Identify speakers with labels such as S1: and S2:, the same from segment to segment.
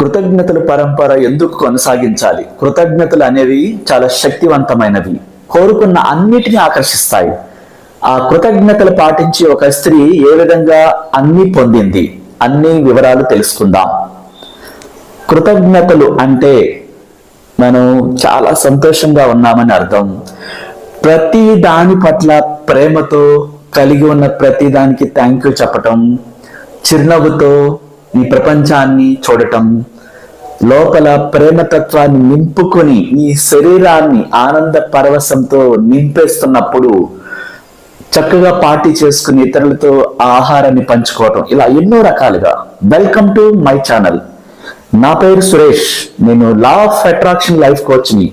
S1: కృతజ్ఞతల పరంపర ఎందుకు కొనసాగించాలి? కృతజ్ఞతలు అనేవి చాలా శక్తివంతమైనవి. కోరుకున్న అన్నిటిని ఆకర్షిస్తాయి. ఆ కృతజ్ఞతలు పాటించి ఒక స్త్రీ ఏ విధంగా అన్ని పొందింది? అన్ని వివరాలు తెలుసుకుందాం. కృతజ్ఞతలు అంటే మనం చాలా సంతోషంగా ఉన్నామని అర్థం. ప్రతి దాని పట్ల ప్రేమతో కలిగి ఉన్న ప్రతి దానికి థ్యాంక్ యూ చెప్పటం చిరునవ్వుతో ఈ ప్రపంచాన్ని చూడటం లోపల ప్రేమతత్వాన్ని నింపుకొని ఈ శరీరాన్ని ఆనంద పరవశంతో నింపేస్తున్నప్పుడు చక్కగా పార్టీ చేసుకుని ఇతరులతో ఆ ఆహారాన్ని పంచుకోవటం. ఇలా ఎన్నో రకాలుగా. వెల్కమ్ టు మై ఛానల్ నా పేరు సురేష్. నేను లా ఆఫ్ అట్రాక్షన్ లైఫ్ కోచ్ని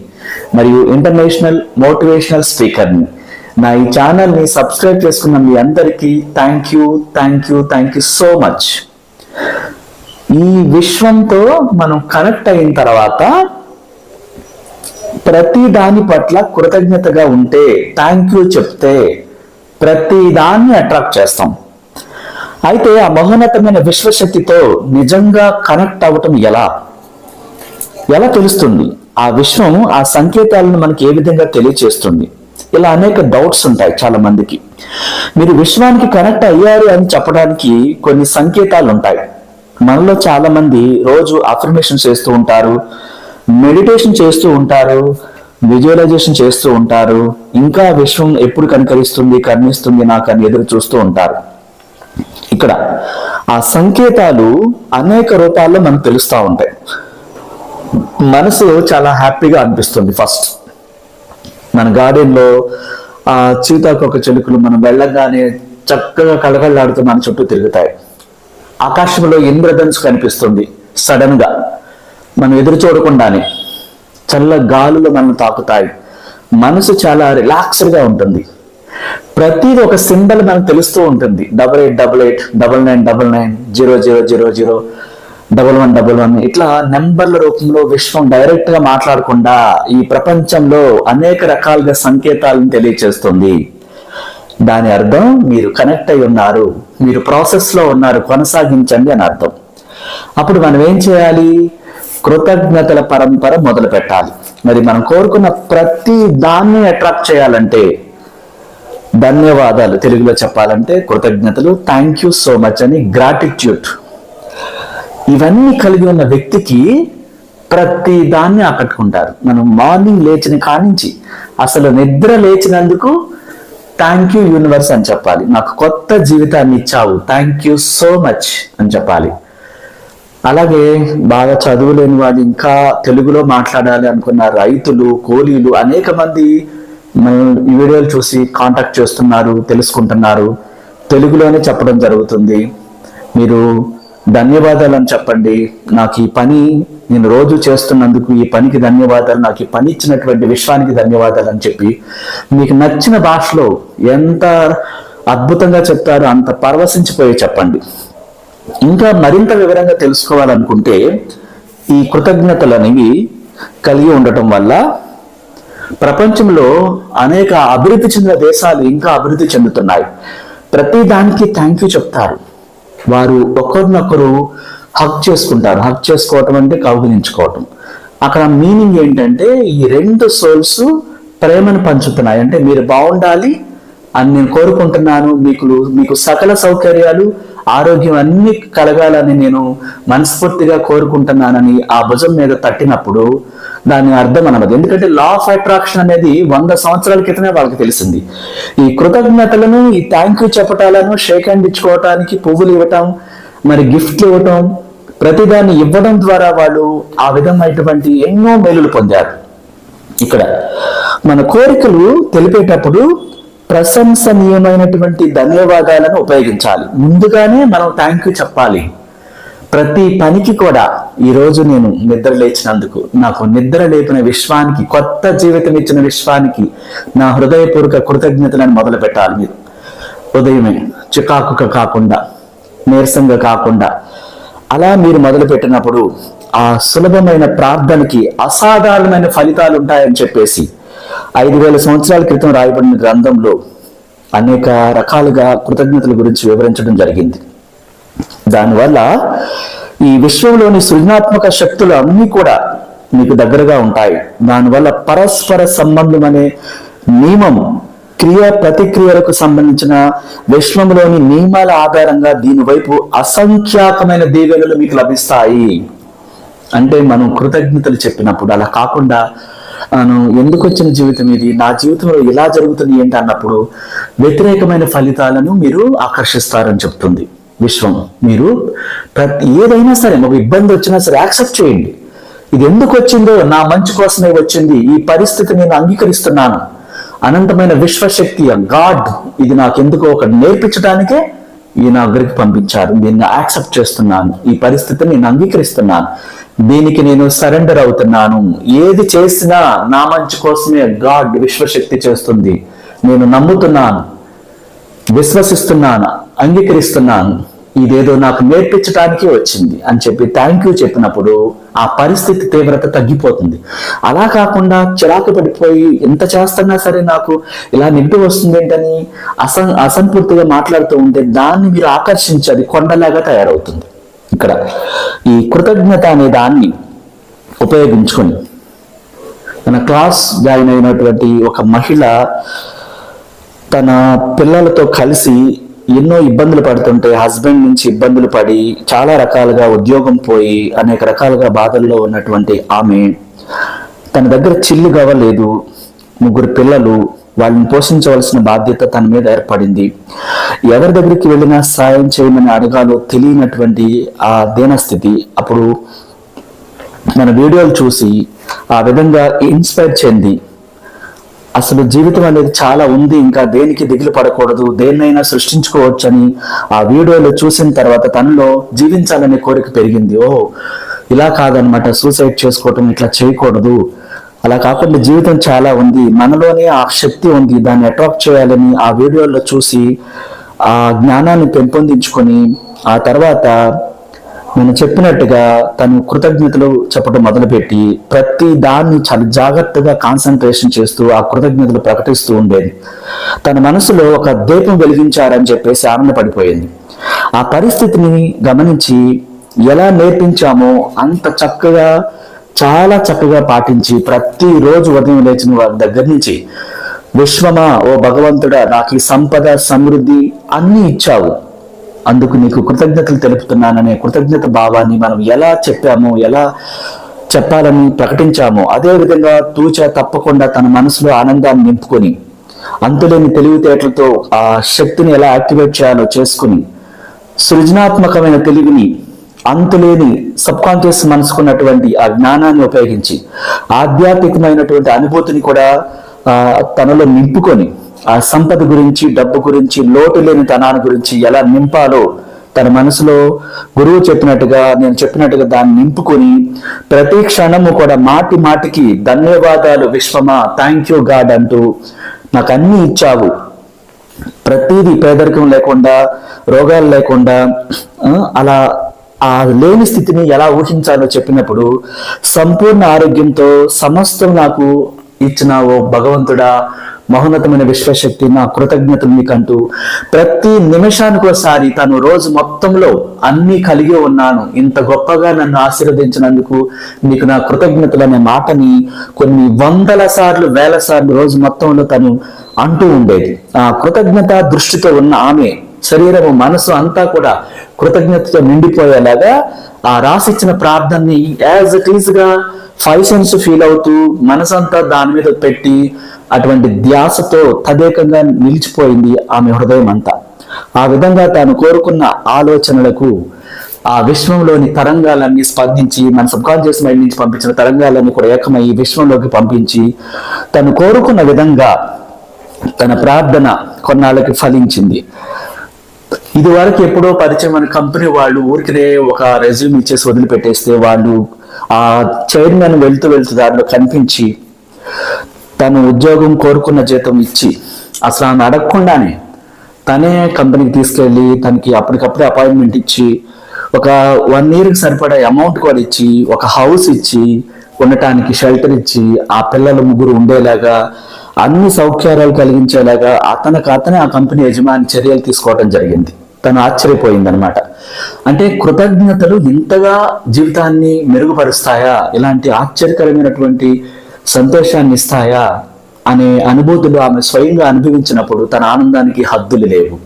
S1: మరియు ఇంటర్నేషనల్ మోటివేషనల్ స్పీకర్ని నా ఈ ఛానల్ని సబ్స్క్రైబ్ చేసుకున్న మీ అందరికీ thank you thank you thank you so much ఈ విశ్వంతో మనం కనెక్ట్ అయిన తర్వాత ప్రతి దాని పట్ల కృతజ్ఞతగా ఉంటే థ్యాంక్ యూ చెప్తే ప్రతి దాన్ని అట్రాక్ట్ చేస్తాం. అయితే ఆ మహోన్నతమైన విశ్వశక్తితో నిజంగా కనెక్ట్ అవ్వటం ఎలా? ఎలా తెలుస్తుంది? ఆ విశ్వం ఆ సంకేతాలను మనకి ఏ విధంగా తెలియచేస్తుంది? ఇలా అనేక డౌట్స్ ఉంటాయి చాలా మందికి మీరు విశ్వానికి కనెక్ట్ అయ్యారు అని చెప్పడానికి కొన్ని సంకేతాలు ఉంటాయి. మనలో చాలా మంది రోజు అఫర్మేషన్ చేస్తూ ఉంటారు మెడిటేషన్ చేస్తూ ఉంటారు విజువలైజేషన్ చేస్తూ ఉంటారు ఇంకా విశ్వం ఎప్పుడు కనికరిస్తుంది కర్ణిస్తుంది నాకు అని ఎదురు చూస్తూ ఉంటారు. ఇక్కడ ఆ సంకేతాలు అనేక రూపాల్లో మనకు తెలుస్తూ ఉంటాయి. మనసు చాలా హ్యాపీగా అనిపిస్తుంది ఫస్ట్. మన గార్డెన్లో ఆ చీతాకొక చిలుకలు మనం వెళ్ళగానే చక్కగా కళకళలాడుతూ మన చుట్టూ తిరుగుతాయి. ఆకాశంలో ఇంద్రధనుసు కనిపిస్తుంది. సడన్గా మనం ఎదురు చూడకుండానే చల్ల గాలులు మనం తాకుతాయి. మనసు చాలా రిలాక్స్డ్గా ఉంటుంది. ప్రతిది ఒక సింబల్ మనకు తెలుస్తూ ఉంటుంది. Double eight double eight double nine double nine zero zero zero zero double one double one ఇట్లా నెంబర్ల రూపంలో విశ్వం డైరెక్ట్గా మాట్లాడకుండా ఈ ప్రపంచంలో అనేక రకాలుగా సంకేతాలను తెలియచేస్తుంది. దాని అర్థం మీరు కనెక్ట్ అయి ఉన్నారు. మీరు ప్రాసెస్లో ఉన్నారు. కొనసాగించండి అని అర్థం. అప్పుడు మనం ఏం చేయాలి? కృతజ్ఞతల పరంపర మొదలు పెట్టాలి. మరి మనం కోరుకున్న ప్రతి దాన్ని అట్రాక్ట్ చేయాలంటే ధన్యవాదాలు. తెలుగులో చెప్పాలంటే కృతజ్ఞతలు థ్యాంక్ యూ సో మచ్ అని గ్రాటిట్యూడ్ ఇవన్నీ కలిగి ఉన్న వ్యక్తికి ప్రతి దాన్ని ఆకట్టుకుంటారు. మనం మార్నింగ్ లేచిన కానించి అసలు నిద్ర లేచినందుకు థ్యాంక్ యూ యూనివర్స్ అని చెప్పాలి. నాకు కొత్త జీవితాన్ని ఇచ్చావు. థ్యాంక్ యూ సో మచ్ అని చెప్పాలి. అలాగే బాగా చదువులేని వాళ్ళు ఇంకా తెలుగులో మాట్లాడాలి అనుకున్న రైతులు కూలీలు అనేక మంది ఈ వీడియోలు చూసి కాంటాక్ట్ చేస్తున్నారు తెలుసుకుంటున్నారు. తెలుగులోనే చెప్పడం జరుగుతుంది. మీరు ధన్యవాదాలు అని చెప్పండి. నాకు ఈ పని నేను రోజు చేస్తున్నందుకు ఈ పనికి ధన్యవాదాలు నాకు ఈ పని ఇచ్చినటువంటి విశ్వానికి ధన్యవాదాలు అని చెప్పి మీకు నచ్చిన భాషలో ఎంత అద్భుతంగా చెప్తారో అంత పరవశించిపోయి చెప్పండి. ఇంకా మరింత వివరంగా తెలుసుకోవాలనుకుంటే ఈ కృతజ్ఞతలు అనేవి కలిగి ఉండటం వల్ల ప్రపంచంలో అనేక అభివృద్ధి చెందిన దేశాలు ఇంకా అభివృద్ధి చెందుతున్నాయి. ప్రతి దానికి థ్యాంక్ యూ చెప్తారు. వారు ఒకరినొకరు హక్ చేసుకుంటారు హక్ చేసుకోవటం అంటే కౌగిలించుకోవటం. అక్కడ మీనింగ్ ఏంటంటే ఈ రెండు సోల్స్ ప్రేమను పంచుతున్నాయి. అంటే మీరు బాగుండాలి అని నేను కోరుకుంటున్నాను మీకు మీకు సకల సౌకర్యాలు ఆరోగ్యం అన్ని కలగాలని నేను మనస్ఫూర్తిగా కోరుకుంటున్నానని ఆ భుజం మీద తట్టినప్పుడు దాని అర్థం అన్నది ఎందుకంటే లా ఆఫ్ అట్రాక్షన్ అనేది వంద సంవత్సరాల క్రితమే వాళ్ళకి తెలిసింది. ఈ కృతజ్ఞతలను ఈ థ్యాంక్ యూ చెప్పటాలను షేక్ హ్యాండ్ ఇచ్చుకోవటానికి పువ్వులు ఇవ్వటం మరి గిఫ్ట్లు ఇవ్వటం ప్రతిదాన్ని ఇవ్వడం ద్వారా వాళ్ళు ఆ విధమైనటువంటి ఎన్నో మేలులు పొందారు. ఇక్కడ మన కోరికలు తెలిపేటప్పుడు ప్రశంసనీయమైనటువంటి ధన్యవాదాలను ఉపయోగించాలి. ముందుగానే మనం థ్యాంక్ యూ చెప్పాలి. ప్రతి పనికి కూడా ఈ రోజు నేను నిద్ర లేచినందుకు నాకు నిద్ర లేపిన విశ్వానికి కొత్త జీవితం ఇచ్చిన విశ్వానికి నా హృదయపూర్వక కృతజ్ఞతలను మొదలు పెట్టాలి మీరు ఉదయమే చికాకుగా కాకుండా నీరసంగా కాకుండా అలా మీరు మొదలు పెట్టినప్పుడు ఆ సులభమైన ప్రార్థనకి అసాధారణమైన ఫలితాలు ఉంటాయని చెప్పేసి ఐదు వేల సంవత్సరాల క్రితం రాయబడిన గ్రంథంలో అనేక రకాలుగా కృతజ్ఞతల గురించి వివరించడం జరిగింది. దానివల్ల ఈ విశ్వంలోని సృజనాత్మక శక్తులు అన్నీ కూడా మీకు దగ్గరగా ఉంటాయి. దానివల్ల పరస్పర సంబంధం అనే నియమం క్రియా ప్రతిక్రియలకు సంబంధించిన విశ్వంలోని నియమాల ఆధారంగా దీనివైపు అసంఖ్యాకమైన దీవెనలు మీకు లభిస్తాయి. అంటే మనం కృతజ్ఞతలు చెప్పినప్పుడు అలా కాకుండా నేను ఎందుకు వచ్చిన జీవితం ఇది? నా జీవితంలో ఇలా జరుగుతుంది ఏంటి అన్నప్పుడు వ్యతిరేకమైన ఫలితాలను మీరు ఆకర్షిస్తారని చెప్తుంది విశ్వం. మీరు ప్రతి ఏదైనా సరే ఒక ఇబ్బంది వచ్చినా సరే యాక్సెప్ట్ చేయండి. ఇది ఎందుకు వచ్చిందో నా మంచి కోసమే వచ్చింది ఈ పరిస్థితి నేను అంగీకరిస్తున్నాను. అనంతమైన విశ్వశక్తి గాడ్. ఇది నాకు ఎందుకో ఒక నేర్పించడానికే ఈ నా దగ్గరికి పంపించారు దీన్ని యాక్సెప్ట్ చేస్తున్నాను. ఈ పరిస్థితిని నేను అంగీకరిస్తున్నాను. దీనికి నేను సరెండర్ అవుతున్నాను. ఏది చేసినా నా మంచి కోసమే గాడ్ విశ్వశక్తి చేస్తుంది. నేను నమ్ముతున్నాను. విశ్వసిస్తున్నాను. అంగీకరిస్తున్నాను. ఇదేదో నాకు నేర్పించడానికే వచ్చింది అని చెప్పి థ్యాంక్ యూ చెప్పినప్పుడు ఆ పరిస్థితి తీవ్రత తగ్గిపోతుంది. అలా కాకుండా చిరాకు పడిపోయి ఎంత చేస్తున్నా సరే నాకు ఇలా నెగిటివ్ వస్తుంది ఏంటని అసం అసంపూర్తిగా మాట్లాడుతూ ఉంటే దాన్ని మీరు ఆకర్షించి అది కొండలాగా తయారవుతుంది. ఇక్కడ ఈ కృతజ్ఞత అనే దాన్ని ఉపయోగించుకొని మన క్లాస్ జాయిన్ అయినటువంటి ఒక మహిళ తన పిల్లలతో కలిసి ఎన్నో ఇబ్బందులు పడుతుంటే హస్బెండ్ నుంచి ఇబ్బందులు పడి చాలా రకాలుగా ఉద్యోగం పోయి అనేక రకాలుగా బాధల్లో ఉన్నటువంటి ఆమె తన దగ్గర చిల్లు గవ్వలేదు. ముగ్గురు పిల్లలు వాళ్ళని పోషించవలసిన బాధ్యత తన మీద ఏర్పడింది. ఎవరి దగ్గరికి వెళ్ళినా సాయం చేయమని అడగాలో తెలియనటువంటి ఆ దీనస్థితి అప్పుడు మన వీడియోలు చూసి ఆ విధంగా ఇన్స్పైర్ చెంది అసలు జీవితం అనేది చాలా ఉంది ఇంకా దేనికి దిగులు పడకూడదు దేన్నైనా సృష్టించుకోవచ్చని ఆ వీడియోలో చూసిన తర్వాత తనలో జీవించాలనే కోరిక పెరిగింది. ఓ ఇలా కాదనమాట సూసైడ్ చేసుకోవటం ఇట్లా చేయకూడదు. అలా కాకుండా జీవితం చాలా ఉంది. మనలోనే ఆ శక్తి ఉంది. దాన్ని అట్రాక్ట్ చేయాలని ఆ వీడియోలో చూసి ఆ జ్ఞానాన్ని పెంపొందించుకొని ఆ తర్వాత నేను చెప్పినట్టుగా తను కృతజ్ఞతలు చెప్పడం మొదలుపెట్టి ప్రతి దాన్ని చాలా జాగ్రత్తగా కాన్సన్ట్రేషన్ చేస్తూ ఆ కృతజ్ఞతలు ప్రకటిస్తూ ఉండేది. తన మనసులో ఒక దీపం వెలిగించారని చెప్పేసి ఆనందపడిపోయింది ఆ పరిస్థితిని గమనించి ఎలా నేర్పించామో అంత చక్కగా చాలా చక్కగా పాటించి ప్రతిరోజు ఉదయం లేచిన వారి దగ్గర నుంచి విశ్వమా ఓ భగవంతుడా నాకు ఈ సంపద సమృద్ధి అన్ని ఇచ్చావు. అందుకు నీకు కృతజ్ఞతలు తెలుపుతున్నాననే కృతజ్ఞత భావాన్ని మనం ఎలా చెప్పామో ఎలా చెప్పాలని ప్రకటించామో అదేవిధంగా తూచ తప్పకుండా తన మనసులో ఆనందాన్ని నింపుకొని అంతులేని తెలివితేటలతో ఆ శక్తిని ఎలా యాక్టివేట్ చేయాలో చేసుకుని సృజనాత్మకమైన తెలివిని అంతులేని సబ్ కాన్షియస్ మనసుకున్నటువంటి ఆ జ్ఞానాన్ని ఉపయోగించి ఆధ్యాత్మికమైనటువంటి అనుభూతిని కూడా తనలో నింపుకొని ఆ సంపద గురించి డబ్బు గురించి లోటు లేని తనాన్ని గురించి ఎలా నింపాలో తన మనసులో గురువు చెప్పినట్టుగా నేను చెప్పినట్టుగా దాన్ని నింపుకొని ప్రతి క్షణము కూడా మాటి మాటికి ధన్యవాదాలు విశ్వమా థ్యాంక్ యూ గాడ్ అంటూ నాకు అన్ని ఇచ్చావు. ప్రతిదీ పేదరికం లేకుండా రోగాలు లేకుండా అలా ఆ లేని స్థితిని ఎలా ఊహించాలో చెప్పినప్పుడు సంపూర్ణ ఆరోగ్యంతో సమస్తం నాకు ఇచ్చిన ఓ భగవంతుడా మహోన్నతమైన విశ్వశక్తి నా కృతజ్ఞతలు నీకంటూ ప్రతి నిమిషానికి ఒకసారి తను రోజు మొత్తంలో అన్ని కలిగి ఉన్నాను. ఇంత గొప్పగా నన్ను ఆశీర్వదించినందుకు నీకు నా కృతజ్ఞతలు అనే మాటని కొన్ని వందల సార్లు వేల సార్లు రోజు మొత్తంలో తను అంటూ ఉండేది. ఆ కృతజ్ఞత దృష్టితో ఉన్న ఆమె శరీరము మనసు అంతా కూడా కృతజ్ఞతతో నిండిపోయేలాగా ఆ రాసిచ్చిన ప్రార్థనని యాజ్ ఇట్ ఈస్గా ఫైవ్ సెన్స్ ఫీల్ అవుతూ మనసంతా దాని మీద పెట్టి అటువంటి ధ్యాసతో తదేకంగా నిలిచిపోయింది ఆమె హృదయం అంతా ఆ విధంగా తాను కోరుకున్న ఆలోచనలకు ఆ విశ్వంలోని తరంగాలన్నీ స్పందించి మన సబ్కాన్షియస్ మైండ్ నుంచి పంపించిన తరంగాలన్నీ కూడా ఏకమై విశ్వంలోకి పంపించి తను కోరుకున్న విధంగా తన ప్రార్థన కొన్నాళ్ళకి ఫలించింది. ఇది వరకు ఎప్పుడో పరిచయం మన కంపెనీ వాళ్ళు ఊరికినే ఒక రెజ్యూమ్ ఇచ్చేసి వదిలిపెట్టేస్తే వాళ్ళు ఆ చైర్మన్ వెళ్తూ వెళ్తూ దారిలో కనిపించి తను ఉద్యోగం కోరుకున్న జీతం ఇచ్చి అసలు ఆమె అడగకుండానే తనే కంపెనీకి తీసుకెళ్ళి తనకి అప్పటికప్పుడే అపాయింట్మెంట్ ఇచ్చి ఒక వన్ ఇయర్కి సరిపడా అమౌంట్ కూడా ఇచ్చి ఒక హౌస్ ఇచ్చి ఉండటానికి షెల్టర్ ఇచ్చి ఆ పిల్లలు ముగ్గురు ఉండేలాగా అన్ని సౌకర్యాలు కలిగించేలాగా అతనికి అతనే ఆ కంపెనీ యజమాని చర్యలు తీసుకోవడం జరిగింది. తను ఆశ్చర్యపోయిందనమాట అంటే కృతజ్ఞతలు ఇంతగా జీవితాన్ని మెరుగుపరుస్తాయా? ఇలాంటి ఆశ్చర్యకరమైనటువంటి సంతోషాన్ని ఇస్తాయా అనే అనుభూతులు ఆమె స్వయంగా అనుభవించినప్పుడు తన ఆనందానికి హద్దులు లేవు.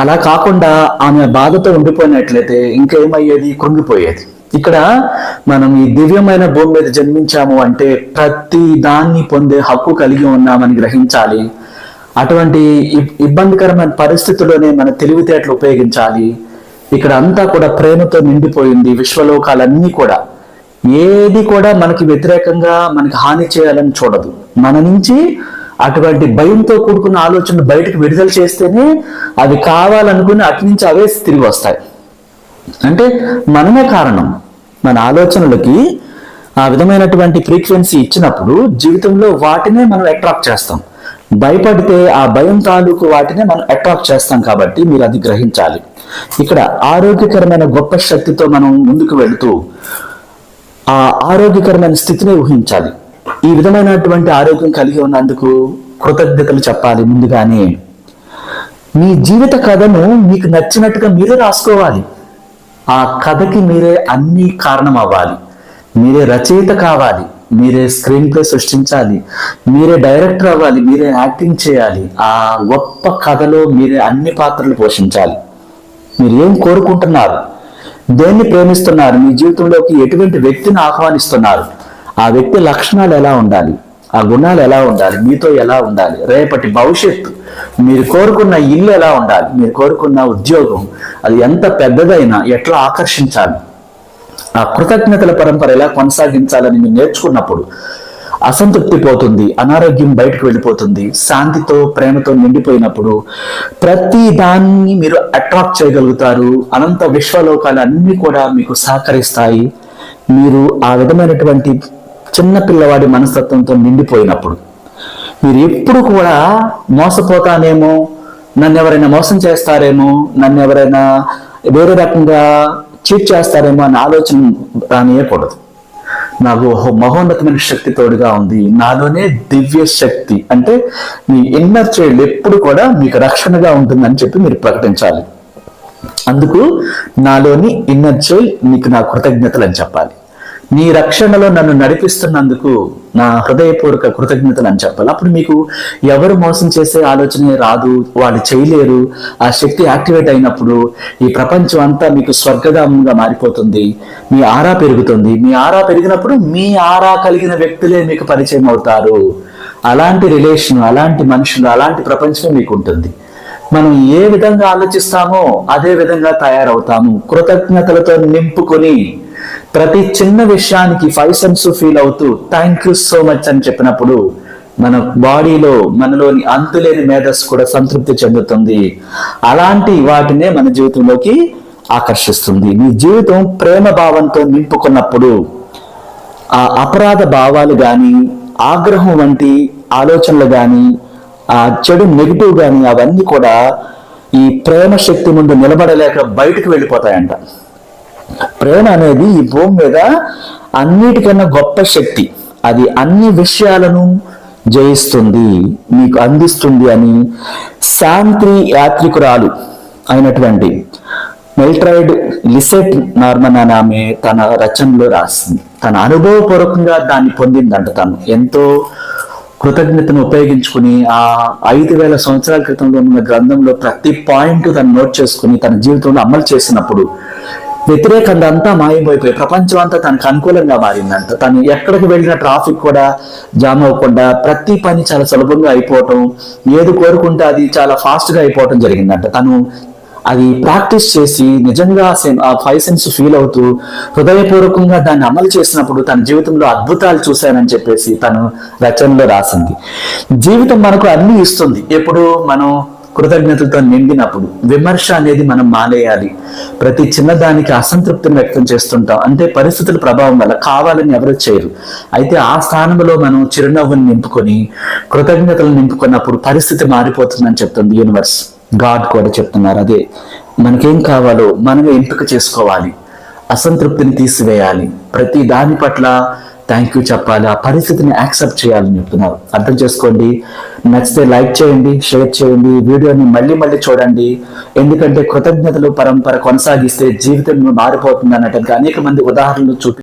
S1: అలా కాకుండా ఆమె బాధతో ఉండిపోయినట్లయితే ఇంకేమయ్యేది? కృంగిపోయేది. ఇక్కడ మనం ఈ దివ్యమైన భూమి మీద జన్మించాము అంటే ప్రతి దాన్ని పొందే హక్కు కలిగి ఉన్నామని గ్రహించాలి. అటువంటి ఇబ్- ఇబ్బందికరమైన పరిస్థితుల్లోనే మన తెలివితేటలు ఉపయోగించాలి. ఇక్కడ అంతా కూడా ప్రేమతో నిండిపోయింది విశ్వలోకాలన్నీ కూడా. ఏది కూడా మనకి వ్యతిరేకంగా మనకి హాని చేయాలని చూడదు. మన నుంచి అటువంటి భయంతో కూడుకున్న ఆలోచనలు బయటకు విడుదల చేస్తేనే అవి కావాలనుకుని అటు నుంచి అవే తిరిగి వస్తాయి. అంటే మనమే కారణం. మన ఆలోచనలకి ఆ విధమైనటువంటి ఫ్రీక్వెన్సీ ఇచ్చినప్పుడు జీవితంలో వాటినే మనం అట్రాక్ట్ చేస్తాం. భయపడితే ఆ భయం తాలూకు వాటినే మనం అట్రాక్ట్ చేస్తాం కాబట్టి మీరు అది గ్రహించాలి. ఇక్కడ ఆరోగ్యకరమైన గొప్ప శక్తితో మనం ముందుకు వెళుతూ ఆ ఆరోగ్యకరమైన స్థితిని ఊహించాలి. ఈ విధమైనటువంటి ఆరోగ్యం కలిగి ఉన్నందుకు కృతజ్ఞతలు చెప్పాలి ముందుగానే. మీ జీవిత కథను మీకు నచ్చినట్టుగా మీరే రాసుకోవాలి. ఆ కథకి మీరే అన్ని కారణం అవ్వాలి మీరే రచయిత కావాలి. మీరే స్క్రీన్ ప్లే సృష్టించాలి. మీరే డైరెక్టర్ అవ్వాలి. మీరే యాక్టింగ్ చేయాలి. ఆ గొప్ప కథలో మీరే అన్ని పాత్రలు పోషించాలి. మీరు ఏం కోరుకుంటున్నారు? దేన్ని ప్రేమిస్తున్నారు? మీ జీవితంలోకి ఎటువంటి వ్యక్తిని ఆహ్వానిస్తున్నారు? ఆ వ్యక్తి లక్షణాలు ఎలా ఉండాలి? ఆ గుణాలు ఎలా ఉండాలి? మీతో ఎలా ఉండాలి? రేపటి భవిష్యత్తు మీరు కోరుకున్న ఇల్లు ఎలా ఉండాలి? మీరు కోరుకున్న ఉద్యోగం అది ఎంత పెద్దదైనా ఎట్లా ఆకర్షించాలి? ఆ కృతజ్ఞతల పరంపర ఎలా కొనసాగించాలని మీరు నేర్చుకున్నప్పుడు అసంతృప్తి పోతుంది అనారోగ్యం బయటకు వెళ్ళిపోతుంది శాంతితో ప్రేమతో నిండిపోయినప్పుడు ప్రతి దాన్ని మీరు అట్రాక్ట్ చేయగలుగుతారు. అనంత విశ్వలోకాలు అన్ని కూడా మీకు సహకరిస్తాయి. మీరు ఆ విధమైనటువంటి చిన్న పిల్లవాడి మనస్తత్వంతో నిండిపోయినప్పుడు మీరు ఎప్పుడు కూడా మోసపోతానేమో నన్ను ఎవరైనా మోసం చేస్తారేమో నన్ను ఎవరైనా వేరే రకంగా చీట్ చేస్తారేమో అనే ఆలోచన రానియకూడదు. నాకు మహోన్నతమైన శక్తి తోడుగా ఉంది. నాలోనే దివ్య శక్తి. అంటే మీ ఇన్నర్ చైల్డ్ ఎప్పుడు కూడా మీకు రక్షణగా ఉంటుందని చెప్పి మీరు ప్రకటించాలి. అందుకు నాలోని ఇన్నర్ చైల్డ్ మీకు నా కృతజ్ఞతలు అని చెప్పాలి. నీ రక్షణలో నన్ను నడిపిస్తున్నందుకు నా హృదయపూర్వక కృతజ్ఞతలు అని చెప్పాలి. అప్పుడు మీకు ఎవరు మోసం చేసే ఆలోచనే రాదు వాళ్ళు చేయలేరు. ఆ శక్తి యాక్టివేట్ అయినప్పుడు ఈ ప్రపంచం అంతా మీకు స్వర్గధామంగా మారిపోతుంది మీ ఆరా పెరుగుతుంది. మీ ఆరా పెరిగినప్పుడు మీ ఆరా కలిగిన వ్యక్తులే మీకు పరిచయం అవుతారు. అలాంటి రిలేషన్ అలాంటి మనుషులు అలాంటి ప్రపంచమే మీకు ఉంటుంది. మనం ఏ విధంగా ఆలోచిస్తామో అదే విధంగా తయారవుతాము. కృతజ్ఞతలతో నింపుకొని ప్రతి చిన్న విషయానికి ఫైవ్ సెన్స్ ఫీల్ అవుతూ థ్యాంక్ యూ సో మచ్ అని చెప్పినప్పుడు మన బాడీలో మనలోని అంతులేని మేధస్సు కూడా సంతృప్తి చెందుతుంది. అలాంటి వాటినే మన జీవితంలోకి ఆకర్షిస్తుంది. మీ జీవితం ప్రేమ భావంతో నింపుకున్నప్పుడు ఆ అపరాధ భావాలు కానీ ఆగ్రహం వంటి ఆలోచనలు కానీ ఆ చెడు నెగిటివ్ కానీ అవన్నీ కూడా ఈ ప్రేమ శక్తి ముందు నిలబడలేక బయటకు వెళ్ళిపోతాయంట. ప్రేమ అనేది ఈ భూమి మీద అన్నిటికన్నా గొప్ప శక్తి. అది అన్ని విషయాలను జయిస్తుంది మీకు అందిస్తుంది అని శాంతి యాత్రికురాలు అయినటువంటి మెల్ట్రైడ్ లిసెట్ నార్మన్ అని ఆమె తన రచనలో రాసింది. తన అనుభవపూర్వకంగా దాన్ని పొందిందంట తను. ఎంతో కృతజ్ఞతను ఉపయోగించుకుని ఆ ఐదు వేల సంవత్సరాల క్రితంలో ఉన్న గ్రంథంలో ప్రతి పాయింట్ తను నోట్ చేసుకుని తన జీవితంలో అమలు చేసినప్పుడు వ్యతిరేకంగా అంతా మాయమైపోయి ప్రపంచం అంతా తనకు అనుకూలంగా మారిందంట. తను ఎక్కడికి వెళ్ళిన ట్రాఫిక్ కూడా జామ్ అవ్వకుండా ప్రతి పని చాలా సులభంగా అయిపోవటం ఏది కోరుకుంటే అది చాలా ఫాస్ట్గా అయిపోవటం జరిగిందంట. తను అది ప్రాక్టీస్ చేసి నిజంగా సెన్- ఆ ఫైవ్ సెన్స్ ఫీల్ అవుతూ హృదయపూర్వకంగా దాన్ని అమలు చేసినప్పుడు తన జీవితంలో అద్భుతాలు చూశానని చెప్పేసి తను రచనలో రాసింది. జీవితం మనకు అన్ని ఇస్తుంది. ఎప్పుడు మనం కృతజ్ఞతలతో నిండినప్పుడు విమర్శ అనేది మనం మానేయాలి. ప్రతి చిన్నదానికి అసంతృప్తిని వ్యక్తం చేస్తుంటాం. అంటే పరిస్థితుల ప్రభావం వల్ల కావాలని ఎవరు చేయరు. అయితే ఆ స్థానంలో మనం చిరునవ్వుని నింపుకొని కృతజ్ఞతలు నింపుకున్నప్పుడు పరిస్థితి మారిపోతుందని చెప్తుంది యూనివర్స్ గాడ్ కూడా చెప్తున్నారు అదే. మనకేం కావాలో మనమే ఎంపిక చేసుకోవాలి. అసంతృప్తిని తీసివేయాలి. ప్రతి దాని పట్ల థ్యాంక్ యూ చెప్పాలి. ఆ పరిస్థితిని యాక్సెప్ట్ చేయాలని చెప్తున్నారు. అర్థం చేసుకోండి. నచ్చితే లైక్ చేయండి షేర్ చేయండి. వీడియోని మళ్ళీ మళ్ళీ చూడండి. ఎందుకంటే కృతజ్ఞతలు పరంపర కొనసాగిస్తే జీవితం మారిపోతుంది అన్నట్టుగా అనేక మంది ఉదాహరణలు చూపి